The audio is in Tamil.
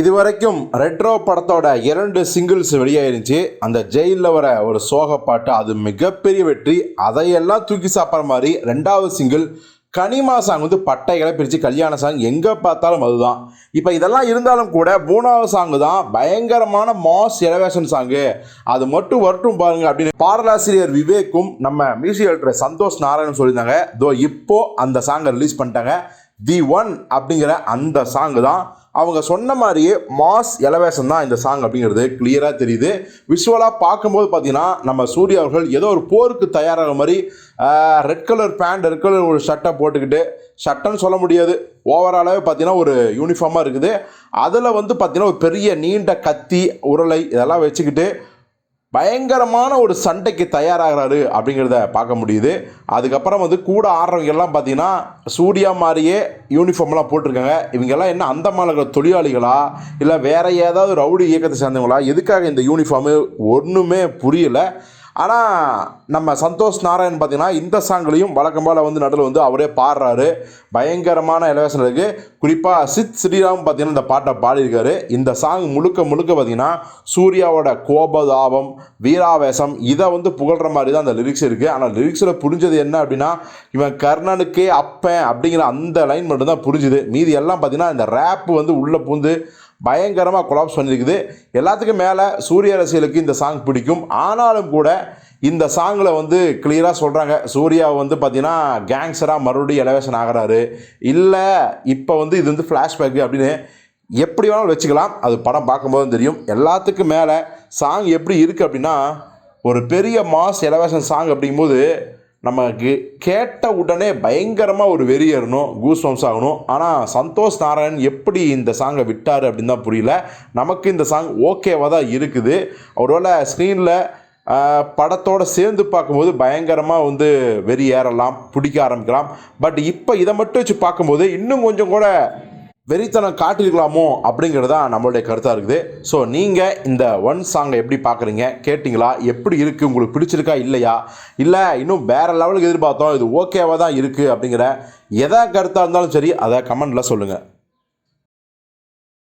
இது வரைக்கும் ரெட்ரோ படத்தோட இரண்டு சிங்கிள்ஸ் வெளியாயிருந்துச்சு. அந்த ஜெயிலில் வர ஒரு சோக பாட்டு அது மிகப்பெரிய வெற்றி. அதையெல்லாம் தூக்கி சாப்பிட்ற மாதிரி ரெண்டாவது சிங்கிள் கனிமா சாங் வந்து பட்டைகளை பிரித்து கல்யாண சாங். எங்கே பார்த்தாலும் அதுதான். இப்போ இதெல்லாம் இருந்தாலும் கூட மூணாவது சாங் தான் பயங்கரமான மாஸ் எலவேஷன் சாங்கு அது மட்டும் வரட்டும் பாருங்க அப்படின்னு பாடலாசிரியர் விவேக்கும் நம்ம மியூசிக் டைரக்டர் சந்தோஷ் நாராயணன் சொல்லியிருந்தாங்க. தோ இப்போ அந்த சாங்கை ரிலீஸ் பண்ணிட்டாங்க. தி ஒன் அப்படிங்கிற அந்த சாங் தான். அவங்க சொன்ன மாதிரியே மாஸ் எலவேஷன் தான் இந்த சாங் அப்படிங்கிறது கிளியராக தெரியுது. விஷுவலாக பார்க்கும்போது பார்த்தீங்கன்னா நம்ம சூர்யா அவர்கள் ஏதோ ஒரு போருக்கு தயாராகிற மாதிரி red colour pant red colour ஒரு ஷர்ட்டை போட்டுக்கிட்டு ஷர்ட்டுன்னு சொல்ல முடியாது. ஓவராலாகவே பார்த்தீங்கன்னா ஒரு யூனிஃபார்மாக இருக்குது. அதில் வந்து பார்த்தீங்கன்னா ஒரு பெரிய நீண்ட கத்தி உருளை இதெல்லாம் வச்சுக்கிட்டு பயங்கரமான ஒரு சண்டைக்கு தயாராகிறாரு அப்படிங்கிறத பார்க்க முடியுது. அதுக்கப்புறம் வந்து கூட ஆடுறவங்க எல்லாம் பார்த்தீங்கன்னா சூர்யா மாதிரியே யூனிஃபார்ம்லாம் போட்டிருக்காங்க. இவங்கெல்லாம் என்ன அந்த மாநகர தொழிலாளிகளா? இல்லை வேற ஏதாவது ரவுடி இயக்கத்தை சேர்ந்தவங்களா? எதுக்காக இந்த யூனிஃபார்மு ஒன்றுமே புரியல. ஆனால் நம்ம சந்தோஷ் நாராயண் பார்த்தீங்கன்னா இந்த சாங்லையும் வழக்கம் போல் வந்து நடுவில் வந்து அவரே பாடுறாரு. பயங்கரமான எலவேஷன் இருக்குது குறிப்பாக சித் ஸ்ரீராம் பார்த்தீங்கன்னா இந்த பாட்டை பாடியிருக்காரு. இந்த சாங் முழுக்க முழுக்க பார்த்தீங்கன்னா சூர்யாவோட கோபதாபம் வீராவேசம் இதை வந்து புகழ்கிற மாதிரி தான் அந்த லிரிக்ஸ் இருக்குது ஆனால் லிரிக்ஸில் புரிஞ்சது என்ன அப்படின்னா இவன் கர்ணனுக்கே அப்பன் அப்படிங்கிற அந்த லைன் மட்டும்தான் புரிஞ்சுது. மீதி எல்லாம் பார்த்தீங்கன்னா இந்த ரேப் வந்து உள்ளே பூந்து பயங்கரமாக கொலாப்ஸ் பண்ணியிருக்குது எல்லாத்துக்கும் மேலே சூரிய அரசியலுக்கு இந்த சாங் பிடிக்கும். ஆனாலும் கூட இந்த சாங்கில் வந்து கிளியராக சொல்கிறாங்க சூர்யா வந்து பார்த்தீங்கன்னா கேங்ஸராக மறுபடியும் எலவேஷன் ஆகிறாரு. இல்லை இப்போ வந்து இது வந்து ஃப்ளாஷ்பேக்கு அப்படின்னு எப்படி வேணாலும் வச்சுக்கலாம். அது படம் பார்க்கும்போது தெரியும். எல்லாத்துக்கும் மேலே சாங் எப்படி இருக்குது அப்படின்னா ஒரு பெரிய மாஸ் எலவேஷன் சாங் அப்படிங்கும்போது நமக்கு கேட்ட உடனே பயங்கரமாக ஒரு வெறி ஏறணும் கூஸ் வம்ஸ் ஆகணும். ஆனால் சந்தோஷ் நாராயண் எப்படி இந்த சாங்கை விட்டார் அப்படின்னு தான் புரியல. நமக்கு இந்த சாங் ஓகேவாக தான் இருக்குது. ஒருவேளை ஸ்க்ரீனில் படத்தோடு சேர்ந்து பார்க்கும்போது பயங்கரமாக வந்து வெறி ஏறலாம் பிடிக்க ஆரம்பிக்கலாம். பட் இப்போ இதை மட்டும் வச்சு பார்க்கும்போது இன்னும் கொஞ்சம் கூட வெறித்தனம் காட்டியிருக்கலாமோ அப்படிங்கிறது தான் நம்மளுடைய கருத்தாக இருக்குது. ஸோ நீங்கள் இந்த ஒன் சாங்கை எப்படி பார்க்குறீங்க கேட்டிங்களா? எப்படி இருக்குது உங்களுக்கு பிடிச்சிருக்கா? இல்லையா? இல்லை இன்னும் வேறு லெவலுக்கு எதிர்பார்த்தோம். இது ஓகேவாக தான் இருக்குது அப்படிங்கிற எதா கருத்தாக இருந்தாலும் சரி அதை கமெண்டில் சொல்லுங்கள்